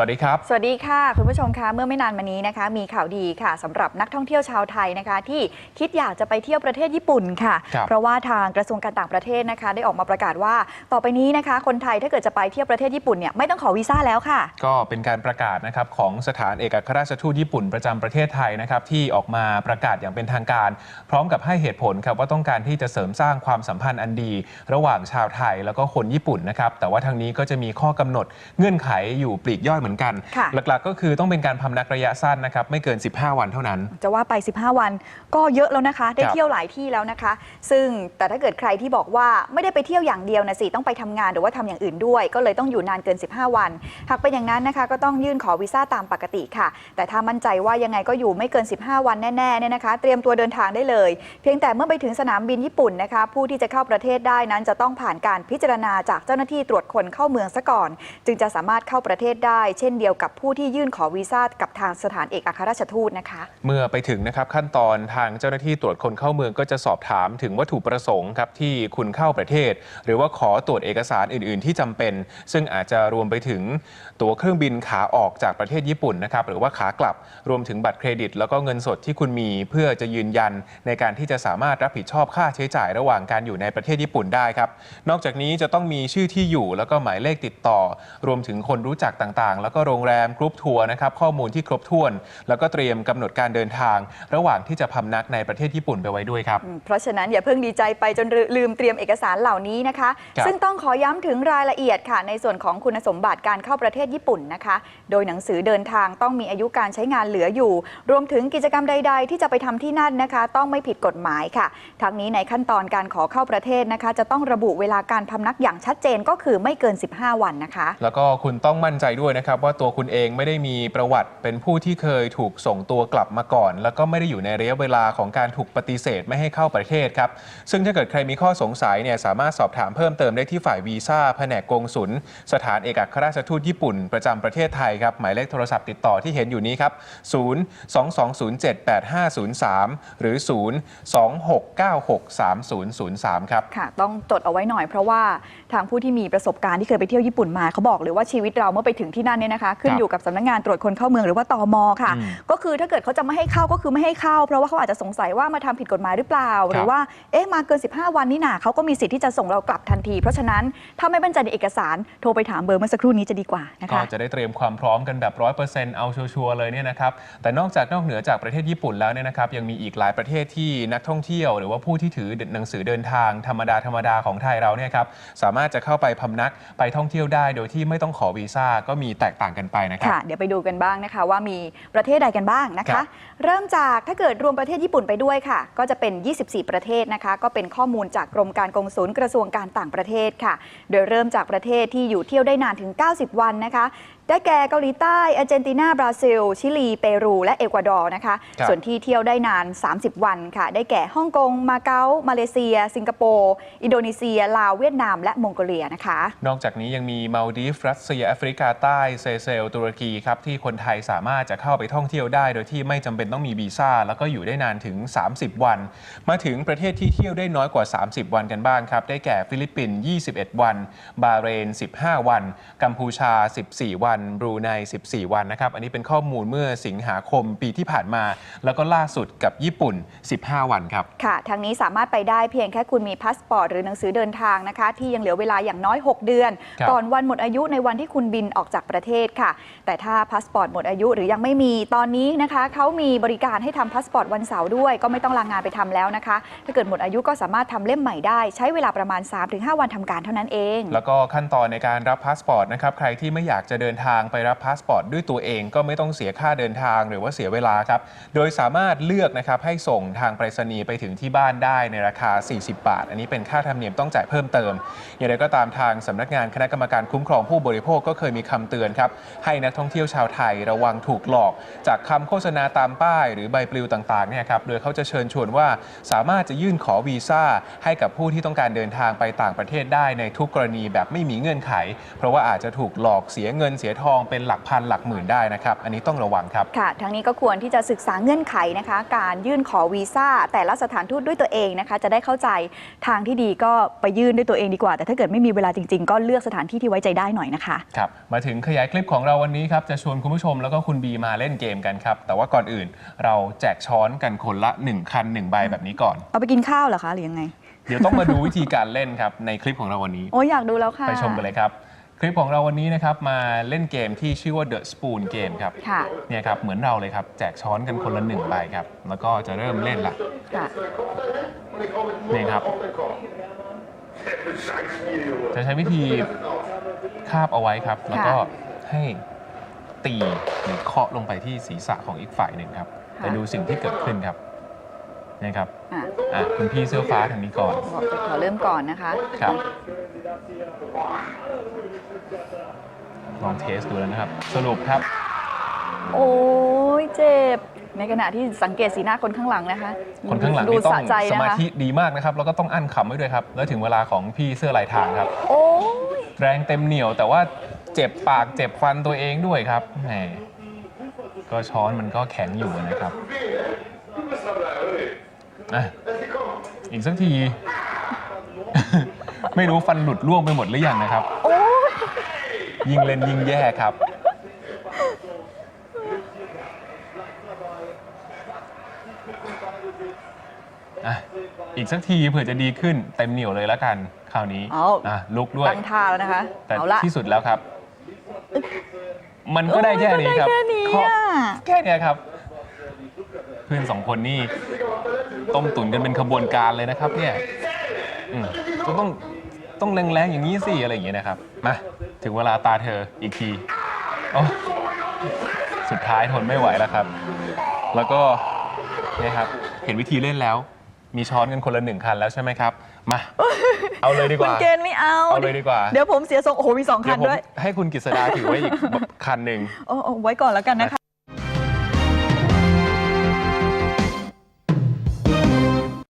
สวัสดีครับ สวัสดีค่ะ คุณผู้ชมคะเมื่อไม่นานมานี้นะคะ มีข่าวดีค่ะสำหรับนักท่องเที่ยวชาวไทยนะคะ ที่คิดอยากจะไปเที่ยวประเทศญี่ปุ่นค่ะครับเพราะว่าทางกระทรวงการต่างประเทศนะคะ ได้ออกมาประกาศว่า ต่อไปนี้นะคะ คนไทยถ้าเกิดจะไปเที่ยวประเทศญี่ปุ่นเนี่ยไม่ต้องขอวีซ่าแล้วค่ะ ก็เป็นการประกาศนะครับของสถานเอกอัครราชทูตญี่ปุ่นประจำประเทศไทยนะครับที่ออกมาประกาศอย่างเป็นทางการ พร้อมกับให้เหตุผลครับว่าต้องการที่จะเสริมสร้างความสัมพันธ์อันดี ระหว่างชาวไทยแล้วก็คนญี่ปุ่นนะครับแต่ว่าทางนี้ก็จะมีข้อกำหนดเงื่อนไขอยู่ปลีกย่อยเหมือนกันค่ะหลักๆ ก็คือต้องเป็นการพำนักระยะสั้นนะครับไม่เกิน 15 วันเท่านั้น จะว่าไป 15 วันก็เยอะแล้วนะคะ ได้ครับเที่ยวหลายที่แล้วนะคะ ซึ่งแต่ถ้าเกิดใครที่บอกว่าไม่ได้ไปเที่ยวอย่างเดียวนะสิต้องไปทำงานหรือว่าทำอย่างอื่นด้วย ก็เลยต้องอยู่นานเกิน 15 วัน หากเป็นอย่างนั้นนะคะ ก็ต้องยื่นขอวีซ่าตามปกติค่ะ แต่ถ้ามั่นใจว่ายังไงก็อยู่ไม่เกิน 15 วันแน่ๆเนี่ยนะคะ เตรียมตัวเดินทางได้เลย เพียงแต่เมื่อไปถึงสนามบินญี่ปุ่นนะคะ ผู้ที่จะเข้าประเทศได้นั้น จะต้องผ่านการพิจารณาจากเจ้าหน้าที่ตรวจคนเข้าเมืองซะก่อน จึงจะสามารถเข้าประเทศได้เช่นเดียวกับผู้ที่ยื่นขอวีซ่ากับทางสถานเอกอัครราชทูตนะคะ เมื่อไปถึงนะครับขั้นตอนทางเจ้าหน้าที่ตรวจคนเข้าเมืองก็จะสอบถามถึงวัตถุประสงค์ครับที่คุณเข้าประเทศ หรือว่าขอตรวจเอกสารอื่น ๆ ที่จำเป็น ซึ่งอาจจะรวมไปถึงตั๋วเครื่องบินขาออกจากประเทศญี่ปุ่นนะครับหรือว่าขากลับรวมถึงบัตรเครดิต แล้วก็เงินสดที่คุณมีเพื่อจะยืนยันในการที่จะสามารถรับผิดชอบค่าใช้จ่ายระหว่างการอยู่ในประเทศญี่ปุ่นได้ครับนอกจากนี้จะต้องมีชื่อที่อยู่แล้วก็หมายเลขติดต่อ รวมถึงคนรู้จักต่างๆแล้วก็โรงแรมกรุ๊ปทัวร์นะครับข้อมูลที่ครบถ้วน แล้วก็เตรียมกำหนดการเดินทาง ระหว่างที่จะพำนักในประเทศญี่ปุ่นไปไว้ด้วยครับอืมเพราะฉะนั้นอย่าเพิ่งดีใจไปจนลืมเตรียมเอกสารเหล่านี้นะคะครับซึ่งต้องขอย้ำถึงรายละเอียดค่ะ ในส่วนของคุณสมบัติการเข้าประเทศญี่ปุ่นนะคะ โดยหนังสือเดินทางต้องมีอายุการใช้งานเหลืออยู่ รวมถึงกิจกรรมใด ๆ ที่จะไปทำที่นั่นนะคะ ต้องไม่ผิดกฎหมายค่ะ ทั้งนี้ในขั้นตอนการขอเข้าประเทศนะคะ จะต้องระบุเวลาการพำนักอย่างชัดเจนก็คือไม่เกิน 15 วันนะคะ แล้วก็คุณต้องมั่นใจด้วยนะครับว่าตัวคุณเองไม่ได้มีประวัติเป็นผู้ที่เคยถูกส่งตัวกลับมาก่อน แล้วก็ไม่ได้อยู่ในระยะเวลาของการถูกปฏิเสธไม่ให้เข้าประเทศครับ ซึ่งถ้าเกิดใครมีข้อสงสัยเนี่ยสามารถสอบถามเพิ่มเติมได้ที่ฝ่ายวีซ่าแผนกกงสุลสถานเอกอัครราชทูตญี่ปุ่น ประจำประเทศไทยครับหมายเลขโทรศัพท์ติดต่อที่เห็นอยู่นี้ครับ 0 2 2 0 7 8 5 0 3 หรือ 0 2 6 9 6 3 0 0 3 ครับค่ะต้องจดเอาไว้หน่อยเพราะว่าทางผู้ที่มีประสบการณ์ที่เคยไปเที่ยวญี่ปุ่นมาเขาบอกเลยว่าชีวิตเราเมื่อไปถึงที่นั่นเนี่ยนะคะขึ้นครับอยู่กับสำนักงานตรวจคนเข้าเมืองหรือว่าตมค่ะอืมก็คือถ้าเกิดเขาจะไม่ให้เข้าก็คือไม่ให้เข้า เพราะว่าเขาอาจจะสงสัยว่ามาทำผิดกฎหมายหรือเปล่า หรือว่าเอ๊ะมาเกิน 15 วันนี่นาเขาก็มีสิทธิ์ที่จะส่งเรากลับทันที เพราะฉะนั้นถ้าไม่มั่นใจในเอกสารโทรไปถามเบอร์เมื่อสักครู่นี้จะดีกว่านะก็คะจะได้เตรียมความพร้อมกันแบบร้อยเปอร์เซ็นต์เอาชัวร์ๆเลยเนี่ยนะครับแต่นอกจากนอกเหนือจากประเทศญี่ปุ่นแล้วเนี่ยนะครับยังมีอีกหลายประเทศที่นักท่องเที่ยว หรือว่าผู้ที่ถือหนังสือเดินทางธรรมดาธรรมดาของไทยเราเนี่ยครับสามารถจะเข้าไปพำนักไปท่องเที่ยวได้ โดยที่ไม่ต้องขอวีซ่าก็มีแตกต่างกันไปนะครับ ค่ะเดี๋ยวไปดูกันบ้างนะคะว่ามีประเทศใดกันบ้างนะครัคะ บ เริ่มจากถ้าเกิดรวมประเทศญี่ปุ่นไปด้วยค่ะ ก็จะเป็น 24 ประเทศนะคะ ก็เป็นข้อมูลจากกรมการกงสุลกระทรวงการต่างประเทศค่ะ โดยเริ่มจากประเทศที่อยู่เที่ยวได้นานถึง 90 วันนะคะ ได้แก่เกาหลีใต้อาร์เจนตินา บราซิล ชิลี เปรู และเอกวาดอร์นะคะครับส่วนที่เที่ยวได้นาน 30 วันค่ะ ได้แก่ฮ่องกง มาเก๊า มาเลเซีย สิงคโปร์ อินโดนีเซีย ลาว เวียดนาม และมองโกเลียนะคะ นอกจากนี้ยังมีมาลดีฟ รัสเซีย แอฟริกาใต้ เซเซล ตุรกีครับ ที่คนไทยสามารถจะเข้าไปท่องเที่ยวได้ โดยที่ไม่จำเป็นต้องมีวีซ่า แล้วก็อยู่ได้นานถึง 30 วัน มาถึงประเทศที่เที่ยวได้น้อยกว่า 30 วันกันบ้างครับ ได้แก่ฟิลิปปินส์ 21 วัน บาห์เรน 15 วัน กัมพูชา 14 วันบรูไน14 วันนะครับ อันนี้เป็นข้อมูลเมื่อสิงหาคมปีที่ผ่านมา แล้วก็ล่าสุดกับญี่ปุ่น 15 วันครับ ค่ะ ทางนี้สามารถไปได้เพียงแค่คุณมีพาสปอร์ตหรือหนังสือเดินทางนะคะ ที่ยังเหลือเวลาอย่างน้อย 6 เดือนครับก่อนวันหมดอายุในวันที่คุณบินออกจากประเทศค่ะ แต่ถ้าพาสปอร์ตหมดอายุหรือยังไม่มีตอนนี้นะคะเขามีบริการให้ทำพาสปอร์ตวันเสาร์ด้วย ก็ไม่ต้องลางานไปทำแล้วนะคะ ถ้าเกิดหมดอายุก็สามารถทำเล่มใหม่ได้ใช้เวลาประมาณ 3-5 วันทำการเท่านั้นเอง แล้วก็ขั้นตอนในการรับพาสปอร์ตนะครับใครที่ไม่อยากจะเดินทางางไปรับพาสปอร์ตด้วยตัวเองก็ไม่ต้องเสียค่าเดินทางหรือว่าเสียเวลาครับ โดยสามารถเลือกนะครับให้ส่งทางไปรษณีย์ไปถึงที่บ้านได้ในราคา 40 บาท อันนี้เป็นค่าธรรมเนียมต้องจ่ายเพิ่มเติม อย่างไรก็ตามทางสำนักงานคณะกรรมการคุ้มครองผู้บริโภคก็เคยมีคำเตือนครับให้นักท่องเที่ยวชาวไทยระวังถูกหลอก จากคำโฆษณาตามป้าย หรือใบปลิวต่างๆเนี่ยครับโดยเขาจะเชิญชวนว่าสามารถจะยื่นขอวีซ่าให้กับผู้ที่ต้องการเดินทางไปต่างประเทศได้ในทุกกรณีแบบไม่มีเงื่อนไข เพราะว่าอาจจะถูกหลอกเสียเงินเสียทองเป็นหลักพันหลักหมื่นได้นะครับ อันนี้ต้องระวังครับ ค่ะ ทั้งนี้ก็ควรที่จะศึกษาเงื่อนไขนะคะ การยื่นขอวีซ่า แต่ละสถานทูตด้วยตัวเองนะคะ จะได้เข้าใจทางที่ดีก็ไปยื่นด้วยตัวเองดีกว่า แต่ถ้าเกิดไม่มีเวลาจริง ๆ ก็เลือกสถานที่ที่ไว้ใจได้หน่อยนะคะ ครับ มาถึงขยายคลิปของเราวันนี้ครับ จะชวนคุณผู้ชมแล้วก็คุณบีมาเล่นเกมกันครับ แต่ว่าก่อนอื่นเราแจกช้อนกันคนละ1คัน1ใบแบบนี้ก่อน เอาไปกินข้าวเหรอคะหรือยังไง เดี๋ยวต้องมาดูวิธีการเล่นครับในคลิปของเราวันนี้ โอ้ยอยากดูแล้วค่ะ ไปชมกันเลยครับ คลิปของเราวันนี้นะครับมาเล่นเกมที่ชื่อว่า The Spoon Game ครับค่ะ เนี่ยครับเหมือนเราเลยครับ แจกช้อนกันคนละหนึ่งใบครับ แล้วก็จะเริ่มเล่นละค่ะ นี่ครับ จะใช้วิธีคาบเอาไว้ครับ แล้วก็ให้ตีหรือเคาะลงไปที่ศีรษะของอีกฝ่ายหนึ่งครับค่ะไปดูสิ่งที่เกิดขึ้นครับ นี่ครับอะอะคุณพี่เสื้อฟ้าทางนี้ก่อน บอกจะขอเริ่มก่อนนะคะครับ ลองเทสดูแล้วนะครับ สรุปครับ โอ้ยเจ็บ ในขณะที่สังเกตสีหน้าคนข้างหลังนะคะคนข้างหลังดูนี่ต้อสะงใจสนะมาคะ ธิดีมากนะครับ แล้วก็ต้องอั้นขำไว้ด้วยครับ แล้วถึงเวลาของพี่เสื้อลายทางครับ โอ้ยแรงเต็มเหนียวแต่ว่าเจ็บปากเจ็บฟันตัวเองด้วยครับแหมก็ช้อนมันก็แข็งอยู่นะครับ อะอีกสักที ไม่รู้ฟันหลุดร่วงไปหมดหรือยังนะครับ โอ้ยยิ่งเล่นยิ่งแย่ครับ อะ อีกสักทีเผื่อจะดีขึ้นเต็มเหนียวเลยแล้วกัน คราวนี้เอา อะลุกด้วย ตั้งท่าแล้วนะคะ แต่เอาละที่สุดแล้วครับ มันก็ได้แค่นี้ครับโอ้ยก็ได้แค่นี้เคาะอะแค่เนี้ยครับ เพื่อนสองคนนี่ต้มตุ๋นกันเป็นขบวนการเลยนะครับ เนี่ยอืมก็ต้องต้องแรงๆอย่างนี้สิอะไรอย่างเงี้ยนะครับมาถึงเวลาตาเธออีกทีโอ้สุดท้ายทนไม่ไหวแล้วครับ แล้วก็เนี่ยครับ เห็นวิธีเล่นแล้ว มีช้อนกันคนละหนึ่งคันแล้วใช่ไหมครับ มา เอาเลยดีกคุณว่า เกณฑ์ไม่เอา เอาเลยดีกว่า เดี๋ยวผมเสียทรงโอ้โหมีสองคัเดี๋ยนวผมด้วยให้คุณกฤษดาถือไว้อีกคันหนึ่ง โอ้โอ้ไว้ก่อนแล้วกันนะคะ